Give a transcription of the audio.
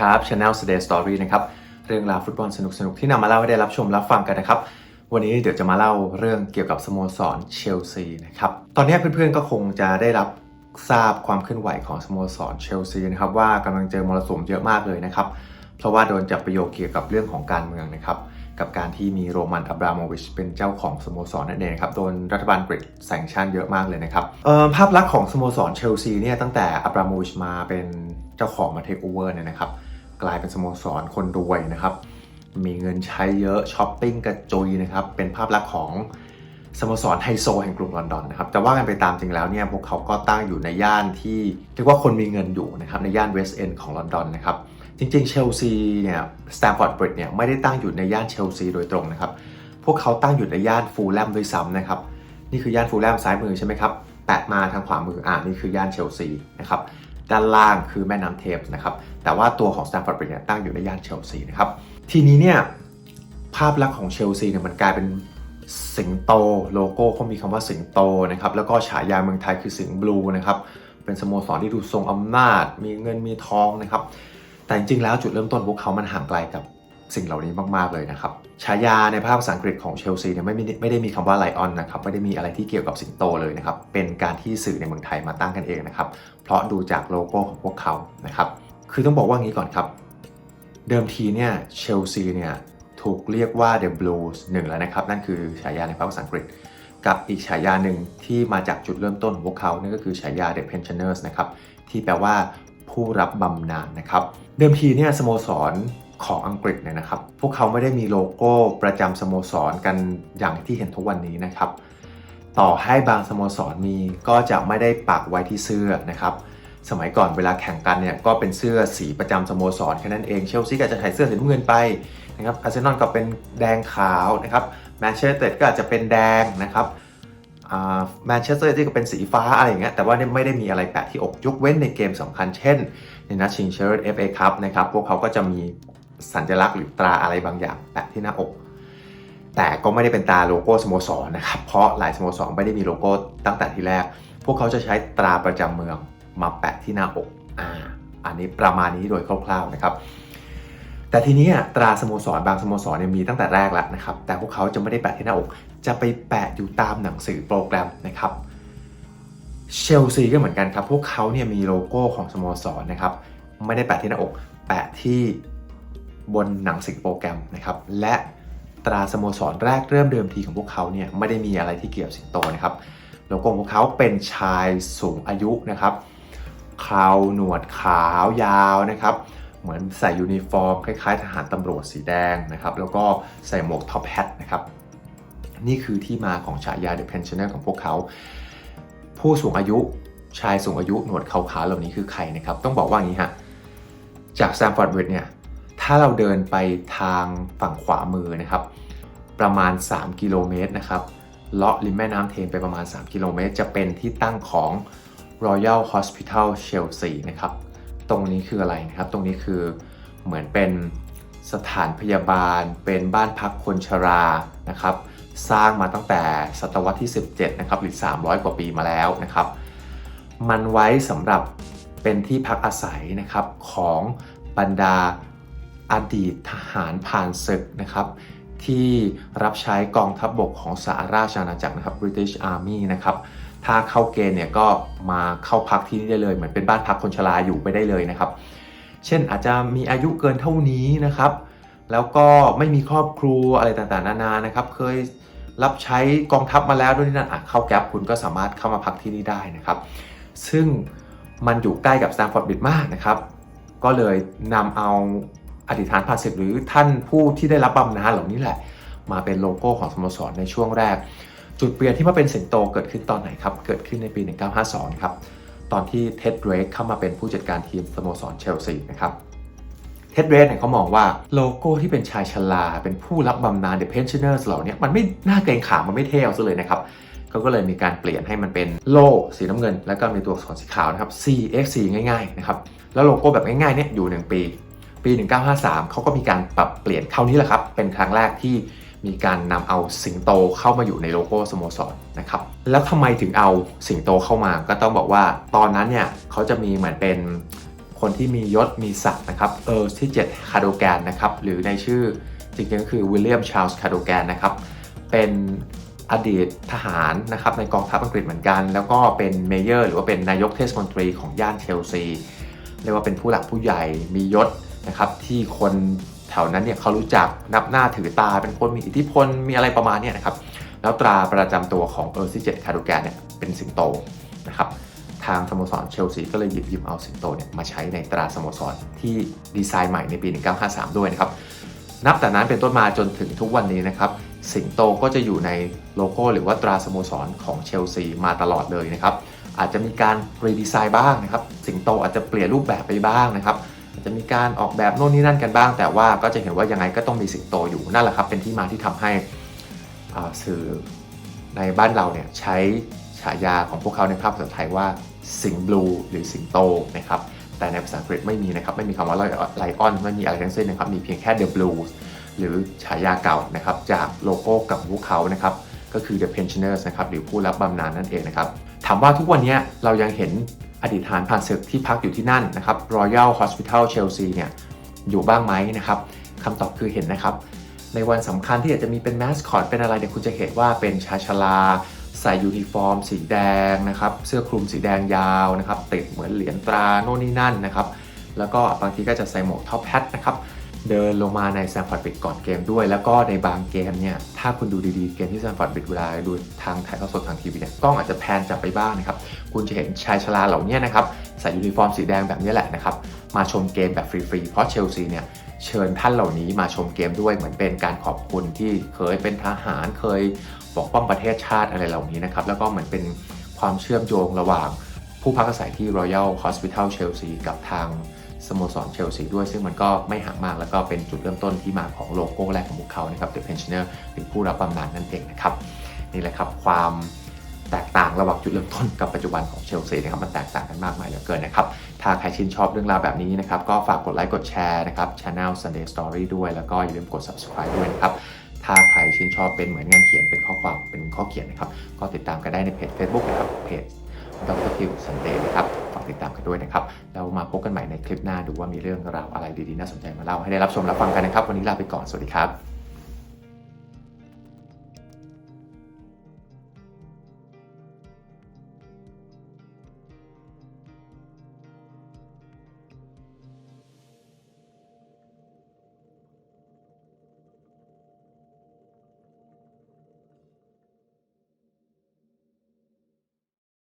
ครับ Channel Today Story นะครับ เรื่องราวฟุตบอลสนุกๆ ที่นำมาเล่าให้ได้รับชมรับฟังกันนะครับ วันนี้เดี๋ยวจะมาเล่าเรื่องเกี่ยวกับสโมสรเชลซีนะครับ ตอนนี้เพื่อนๆ ก็คงจะได้รับทราบความเคลื่อนไหวของสโมสรเชลซีนะครับว่ากำลังเจอมรสุมเยอะมากเลยนะครับ เพราะว่าโดนจับประโยคเกี่ยวกับเรื่องของการเมืองนะครับกับการที่มีโรมันอับราโมวิชเป็นเจ้าของสโมสรนั่นเองครับโดนรัฐบาลอังกฤษแซงชั่นเยอะมากเลยนะครับภาพลักษณ์ของสโมสรเชลซีเนี่ยตั้งแต่อับราโมวิชมาเป็นเจ้าของมาเทคโอเวอร์เนี่ยนะครับ กลายเป็นสโมสรคนรวยนะครับ มีเงินใช้เยอะช้อปปิ้งกระจุยนะครับ เป็นภาพลักษณ์ของสโมสรไฮโซแห่งกรุงลอนดอนนะครับแต่ว่ากันไปตามจริงแล้วเนี่ยพวกเขาก็ตั้งอยู่ในย่านที่เรียกว่าคนมีเงินอยู่นะครับในย่านเวสต์เอนด์ของลอนดอนนะครับจริงๆเชลซีเนี่ยสแตมฟอร์ดบริดจ์เนี่ยไม่ได้ตั้งอยู่ในย่านเชลซีโดยตรงนะครับพวกเขาตั้งอยู่ในย่านฟูลแลมด้วยซ้ำนะครับนี่คือย่านฟูลแลมซ้ายมือใช่ไหมครับแตะมาทางขวามืออ่านี่คือย่านเชลซีนะครับ ด้านล่างคือแม่น้ำเทมส์นะครับ แต่ว่าตัวของสแตมฟอร์ดบริดจ์เนี่ยตั้งอยู่ในย่านเชลซีนะครับ ทีนี้เนี่ยภาพลักษณ์ของเชลซีเนี่ยมันกลายเป็นสิงโตโลโก้เขามีคำว่าสิงโตนะครับ แล้วก็ฉายาเมืองไทยคือสิงบลูนะครับ เป็นสโมสรที่ดูทรงอำนาจ มีเงินมีทองนะครับ แต่จริงๆแล้วจุดเริ่มต้นพวกเขามันห่างไกลกับ สิ่งเหล่านี้มากๆเลยนะครับฉายาในภาพภาษาอังกฤษของเชลซีเนี่ยไม่ไม่ได้มีคำว่าไลออนนะครับไม่ได้มีอะไรที่เกี่ยวกับสิงโตเลยนะครับเป็นการที่สื่อในเมืองไทยมาตั้งกันเองนะครับเพราะดูจากโลโก้ของพวกเขานะครับคือต้องบอกว่างี้ก่อนครับ เดิมทีเนี่ยเชลซีเนี่ยถูกเรียกว่า The Blues หนึ่งแล้วนะครับ นั่นคือฉายาในภาษาอังกฤษ กับอีกฉายาหนึ่งที่มาจากจุดเริ่มต้นของพวกเขานั่นก็คือฉายา The Pensioners นะครับที่แปลว่าผู้รับบำนาญนะครับ เดิมทีเนี่ยสโมสร ของอังกฤษเนี่ยนะครับ พวกเขาไม่ได้มีโลโก้ประจำสโมสรกันอย่างที่เห็นทุกวันนี้นะครับ ต่อให้บางสโมสรมีก็จะไม่ได้ปักไว้ที่เสื้อนะครับ สมัยก่อนเวลาแข่งกันเนี่ยก็เป็นเสื้อสีประจำสโมสรแค่นั้นเองเชลซีก็จะใส่เสื้อสีน้ำเงินไปนะครับอาร์เซนอลก็เป็นแดงขาวนะครับแมนเชสเตอร์ก็อาจจะเป็นแดงนะครับแมนเชสเตอร์ที่ก็เป็นสีฟ้าอะไรอย่างเงี้ยแต่ว่าไม่ได้มีอะไรแปะที่อกยกเว้นในเกมสำคัญเช่น ในนัดชิงเชอร์ FA Cup นะครับ พวกเขาก็จะมี สัญลักษณ์หรือตราอะไรบางอย่างแปะที่หน้าอก แต่ก็ไม่ได้เป็นตราโลโก้สโมสรนะครับเพราะหลายสโมสรไม่ได้มีโลโก้ตั้งแต่ที่แรก พวกเขาจะใช้ตราประจำเมืองมาแปะที่หน้าอกอ่าอันนี้ประมาณนี้โดยคร่าวๆนะครับ แต่ทีนี้ตราสโมสรบางสโมสรเนี่ยมีตั้งแต่แรกแล้วนะครับ แต่พวกเขาจะไม่ได้แปะที่หน้าอก จะไปแปะอยู่ตามหนังสือโปรแกรมนะครับเชลซีก็เหมือนกันครับ พวกเขาเนี่ยมีโลโก้ของสโมสรนะครับ ไม่ได้แปะที่หน้าอก แปะที่ บนหนังสือโปรแกรมนะครับ และตราสโมสรแรกเริ่มเดิมทีของพวกเขาเนี่ยไม่ได้มีอะไรที่เกี่ยวสิงโตนะครับโลโก้ของพวกเขาเป็นชายสูงอายุนะครับเขาหนวดขาวยาวนะครับ เหมือนใส่ยูนิฟอร์มคล้ายๆ ทหารตำรวจสีแดงนะครับ แล้วก็ใส่หมวกท็อปแฮทนะครับ นี่คือที่มาของฉายา The Pensioner ของพวกเขา ผู้สูงอายุชายสูงอายุหนวดขาวๆเหล่านี้คือใครนะครับ ต้องบอกว่าอย่างนี้ฮะจากแซมฟอร์ดเวดเนี่ย ถ้าเราเดินไปทางฝั่งขวามือนะครับ ประมาณ 3 กิโลเมตรนะครับเลาะริมแม่น้ำเทมไปประมาณ 3 กิโลเมตร จะเป็นที่ตั้งของ Royal Hospital Chelsea นะครับ ตรงนี้คืออะไรนะครับ ตรงนี้คือเหมือนเป็นสถานพยาบาล เป็นบ้านพักคนชรานะครับ สร้างมาตั้งแต่ศตวรรษที่ 17 นะครับ หรือ 300 กว่าปีมาแล้วนะครับ มันไว้สำหรับเป็นที่พักอาศัยนะครับของบรรดา อดีตทหารผ่านศึกนะครับที่รับใช้กองทัพบบกของสหราชอาณาจักรนะครับ British Army นะครับถ้าเข้าเกณฑ์เนี่ยก็มาเข้าพักที่นี่ได้เลย เหมือนเป็นบ้านพักคนชราอยู่ไปได้เลยนะครับ เช่นอาจจะมีอายุเกินเท่านี้นะครับ แล้วก็ไม่มีครอบครัวอะไรต่างๆ นานานะครับ เคยรับใช้กองทัพมาแล้วด้วยนี่นั่นอะเข้าแก๊ปคุณก็สามารถเข้ามาพักที่นี่ได้นะครับ ซึ่งมันอยู่ใกล้กับสแตมฟอร์ดบิดมากนะครับ ก็เลยนำเอา อดีตฐานผ่านศึกหรือท่านผู้ที่ได้รับบำนาญเหล่านี้แหละ มาเป็นโลโก้ของสโมสรในช่วงแรก จุดเปลี่ยนที่มาเป็นสิงโตเกิดขึ้นตอนไหนครับ เกิดขึ้นในปี 1952 ครับ ตอนที่เท็ดเรกเข้ามาเป็นผู้จัดการทีมสโมสรเชลซีนะครับเท็ดเรกเนี่ยเขามองว่าโลโก้ที่เป็นชายชราเป็นผู้รับบำนาญ The Pensioners เหล่านี้มันไม่น่าเกรงขามมันไม่เท่เอาซะเลยนะครับเขาก็เลยมีการเปลี่ยนให้มันเป็นโล่สีน้ำเงิน แล้วก็มีตัวอักษรสีขาวนะครับ CXC ง่ายๆนะครับแล้วโลโก้แบบง่ายๆเนี่ยอยู่ 1 ปี ปี 1953 เขาก็มีการปรับเปลี่ยนครานี้แหละครับ เป็นครั้งแรกที่มีการนำเอาสิงโตเข้ามาอยู่ในโลโก้สโมสรนะครับ แล้วทำไมถึงเอาสิงโตเข้ามา ก็ต้องบอกว่าตอนนั้นเนี่ยเขาจะมีเหมือนเป็นคนที่มียศมีศักดิ์นะครับ เออที่ 7 คาร์โดแกนนะครับ หรือในชื่อจริงๆก็คือวิลเลียม ชาร์ลส์ คาร์โดแกนนะครับ เป็นอดีตทหารนะครับในกองทัพอังกฤษเหมือนกัน แล้วก็เป็นเมเยอร์หรือว่าเป็นนายกเทศมนตรีของย่านเชลซี เรียกว่าเป็นผู้หลักผู้ใหญ่ มียศ นะครับที่คนแถวนั้นเนี่ยเขารู้จักนับหน้าถือตาเป็นคนมีอิทธิพลมีอะไรประมาณเนี้นะครับแล้วตราประจำตัวของเออร์ซิเจตคาดูแกนเนี่ยเป็นสิงโตนะครับทางสโมสรเชลซีก็เลยหยิบยืมเอาสิงโตเนี่ยมาใช้ในตราสโมสรที่ดีไซน์ใหม่ในปี 1953 ด้วยนะครับนับแต่นั้นเป็นต้นมาจนถึงทุกวันนี้นะครับสิงโตก็จะอยู่ในโลโก้หรือว่าตราสโมสรของเชลซีมาตลอดเลยนะครับอาจจะมีการรีดีไซน์บ้างนะครับ สิงโตอาจจะเปลี่ยนรูปแบบไปบ้างนะครับ อาจจะมีการออกแบบโน่นนี่นั่นกันบ้าง แต่ว่าก็จะเห็นว่ายังไงก็ต้องมีสิงโตอยู่นั่นแหละครับ เป็นที่มาที่ทำให้สื่อในบ้านเราเนี่ยใช้ฉายาของพวกเขาในภาพภาษาไทยว่าสิงบลูหรือสิงโตนะครับแต่ในภาษาอังกฤษไม่มีนะครับ ไม่มีคำว่าไลออนไม่มีอะไรทั้งสิ้นนะครับ มีเพียงแค่ The Blues หรือฉายาเก่านะครับ จากโลโก้กับพวกเขานะครับ ก็คือ The Pensioners นะครับ หรือผู้รับบำนาญนั่นเองนะครับ ถามว่าทุกวันนี้เรายังเห็น อดีตทหารผ่านศึกที่พักอยู่ที่นั่นนะครับ Royal Hospital Chelsea เนี่ยอยู่บ้างไหมนะครับคำตอบคือเห็นนะครับ ในวันสำคัญที่อาจจะมีเป็นแมสคอตเป็นอะไรเนี่ยคุณจะเห็นว่าเป็นชาชราใส่ยูนิฟอร์ม สีแดงนะครับ เสื้อคลุมสีแดงยาวนะครับ ติดเหมือนเหรียญตราโน่นนี่นั่นนะครับ แล้วก็บางทีก็จะใส่หมวกท็อปแฮทนะครับ เดินลงมาในแซมฟอร์ดบิดก่อนเกมด้วย แล้วก็ในบางเกมเนี่ย ถ้าคุณดูดีๆ เกมที่แซมฟอร์ดบิดเวลาดูทางถ่ายทอดสดทางทีวีเนี่ย กล้องอาจจะแพนจับไปบ้างนะครับ คุณจะเห็นชายชราเหล่านี้นะครับใส่ยูนิฟอร์มสีแดงแบบนี้แหละนะครับมาชมเกมแบบฟรีๆเพราะเชลซีเนี่ยเชิญท่านเหล่านี้มาชมเกมด้วยเหมือนเป็นการขอบคุณที่เคยเป็นทหารเคยปกป้องประเทศชาติอะไรเหล่านี้นะครับแล้วก็เหมือนเป็นความเชื่อมโยงระหว่างผู้พักอาศัยที่ Royal Hospital Chelsea กับทางสโมสรเชลซีด้วย ซึ่งมันก็ไม่ห่างมาก แล้วก็เป็นจุดเริ่มต้นที่มาของโลโก้แรกของพวกเขานะครับ The Pensioner หรือผู้รับบำนาญนั่นเองนะครับ นี่แหละครับความ แตกต่างระหว่างจุดเริ่มต้นกับปัจจุบันของเชลซีนะครับมันแตกต่างกันมากมายเหลือเกินนะครับ ถ้าใครชื่นชอบเรื่องราวแบบนี้นะครับก็ฝากกดไลค์กดแชร์นะครับ Channel Sunday Story ด้วยแล้วก็อย่าลืมกด subscribe ด้วยนะครับถ้าใครชื่นชอบเป็นเหมือนงานเขียนเป็นข้อความเป็นข้อเขียนนะครับก็ติดตามกันได้ในเพจ Facebook นะครับเพจดรคิวซันเดย์นะครับฝากติดตามกันด้วยนะครับแล้วมาพบกันใหม่ในคลิปหน้าดูว่ามีเรื่องราวอะไรดีๆน่าสนใจมาเล่าให้ได้รับชมรับฟังกันนะครับ วันนี้ลาไปก่อนสวัสดีครับ